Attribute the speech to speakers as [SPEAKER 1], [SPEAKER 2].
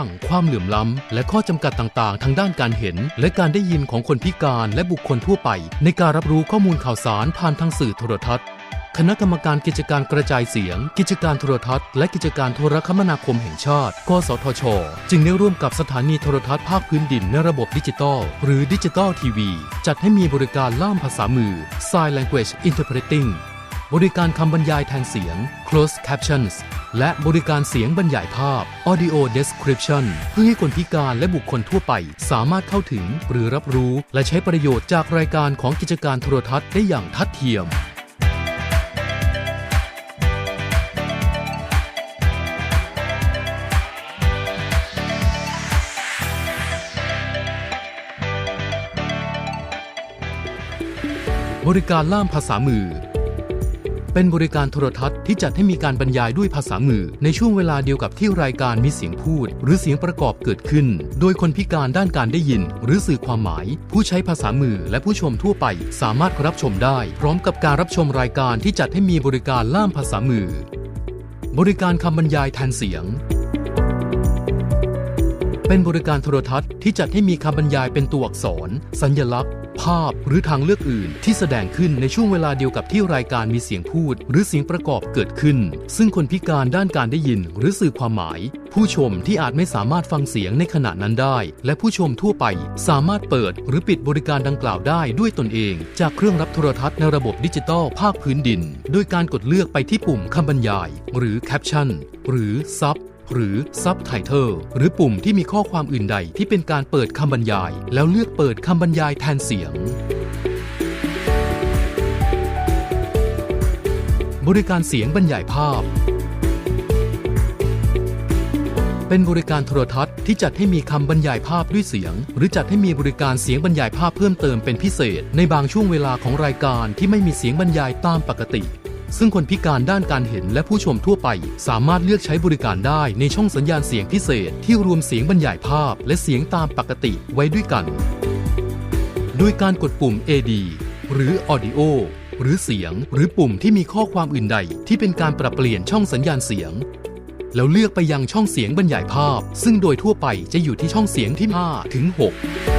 [SPEAKER 1] างความเหลื่อมล้ำ และข้อจำกัดต่างๆ ทางด้านการเห็น และการได้ยินของคนพิการและบุคคลทั่วไป ในการรับรู้ข้อมูลข่าวสารผ่านทางสื่อโทรทัศน์ คณะกรรมการกิจการกระจายเสียง กิจการโทรทัศน์ และกิจการโทรคมนาคมแห่งชาติ กสทช จึงได้ร่วมกับสถานีโทรทัศน์ภาคพื้นดินในระบบดิจิตอลหรือดิจิตอลทีวีจัดให้มีบริการล่ามภาษามือ Sign Language Interpreting บริการคำบรรยายแทนเสียง closed captions และบริการเสียงบรรยายภาพ audio description เพื่อให้คนพิการและบุคคลทั่วไป สามารถเข้าถึงหรือรับรู้และใช้ประโยชน์จากรายการของกิจการโทรทัศน์ได้อย่างทัดเทียมบริการล่ามภาษามือ เป็นบริการโทรทัศน์ที่จัดให้มีการบรรยายด้วยภาษามือ ในช่วงเวลาเดียวกับที่รายการมีเสียงพูด หรือเสียงประกอบเกิดขึ้น โดยคนพิการด้านการได้ยิน หรือสื่อความหมาย ผู้ใช้ภาษามือและผู้ชมทั่วไป สามารถรับชมได้ พร้อมกับการรับชมรายการที่จัดให้มีบริการล่ามภาษามือ บริการคำบรรยายแทนเสียงเป็นบริการโทรทัศน์ที่จัดให้มีคำบรรยายเป็นตัวอักษร สัญลักษณ์ ภาพหรือทางเลือกอื่น ที่แสดงขึ้นในช่วงเวลาเดียวกับที่รายการมีเสียงพูด หรือเสียงประกอบเกิดขึ้น ซึ่งคนพิการด้านการได้ยินหรือสื่อความหมาย ผู้ชมที่อาจไม่สามารถฟังเสียงในขณะนั้นได้ และผู้ชมทั่วไปสามารถเปิดหรือปิดบริการดังกล่าวได้ด้วยตนเอง จากเครื่องรับโทรทัศน์ในระบบดิจิตอลภาคพื้นดิน โดยการกดเลือกไปที่ปุ่มคำบรรยาย หรือแคปชั่นหรือซับ หรือ Subtitle หรือปุ่มที่มีข้อความอื่นใดที่เป็นการเปิดคำบรรยาย แล้วเลือกเปิดคำบรรยายแทนเสียง บริการเสียงบรรยายภาพ เป็นบริการโทรทัศน์ที่จัดให้มีคำบรรยายภาพด้วยเสียง หรือจัดให้มีบริการเสียงบรรยายภาพเพิ่มเติมเป็นพิเศษ ในบางช่วงเวลาของรายการที่ไม่มีเสียงบรรยายตามปกติ ซึ่งคนพิการด้านการเห็นและผู้ชมทั่วไป สามารถเลือกใช้บริการได้ในช่องสัญญาณเสียงพิเศษ ที่รวมเสียงบรรยายภาพ และเสียงตามปกติไว้ด้วยกัน โดยการกดปุ่ม AD หรือ Audio หรือเสียง หรือปุ่มที่มีข้อความอื่นใด ที่เป็นการปรับเปลี่ยนช่องสัญญาณเสียง แล้วเลือกไปยังช่องเสียงบรรยายภาพ ซึ่งโดยทั่วไปจะอยู่ที่ช่องเสียงที่5ถึง6